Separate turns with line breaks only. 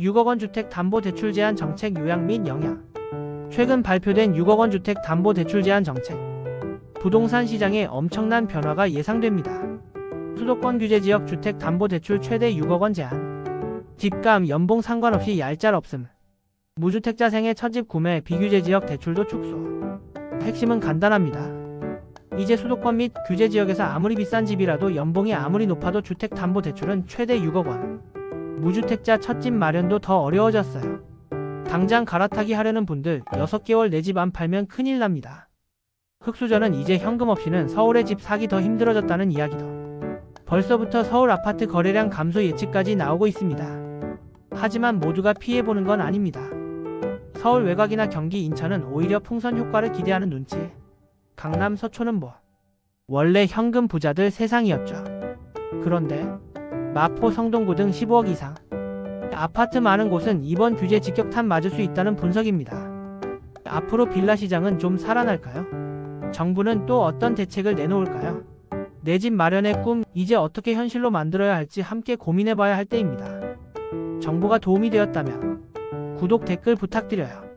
6억 원 주택 담보 대출 제한 정책 요약 및 영향. 최근 발표된 6억 원 주택 담보 대출 제한 정책. 부동산 시장에 엄청난 변화가 예상됩니다. 수도권 규제 지역 주택 담보 대출 최대 6억 원 제한. 집감 연봉 상관없이 얄짤 없음. 무주택자생의 첫집 구매 비규제 지역 대출도 축소. 핵심은 간단합니다. 이제 수도권 및 규제 지역에서 아무리 비싼 집이라도 연봉이 아무리 높아도 주택 담보 대출은 최대 6억 원. 무주택자 첫집 마련도 더 어려워졌어요. 당장 갈아타기 하려는 분들 6개월 내 집 안 팔면 큰일 납니다. 흑수저는 이제 현금 없이는 서울의 집 사기 더 힘들어졌다는 이야기도. 벌써부터 서울 아파트 거래량 감소 예측까지 나오고 있습니다. 하지만 모두가 피해보는 건 아닙니다. 서울 외곽이나 경기 인천은 오히려 풍선 효과를 기대하는 눈치. 강남 서초는 뭐? 원래 현금 부자들 세상이었죠. 그런데 마포 성동구 등 15억 이상 아파트 많은 곳은 이번 규제 직격탄 맞을 수 있다는 분석입니다. 앞으로 빌라 시장은 좀 살아날까요? 정부는 또 어떤 대책을 내놓을까요? 내 집 마련의 꿈 이제 어떻게 현실로 만들어야 할지 함께 고민해봐야 할 때입니다. 정보가 도움이 되었다면 구독 댓글 부탁드려요.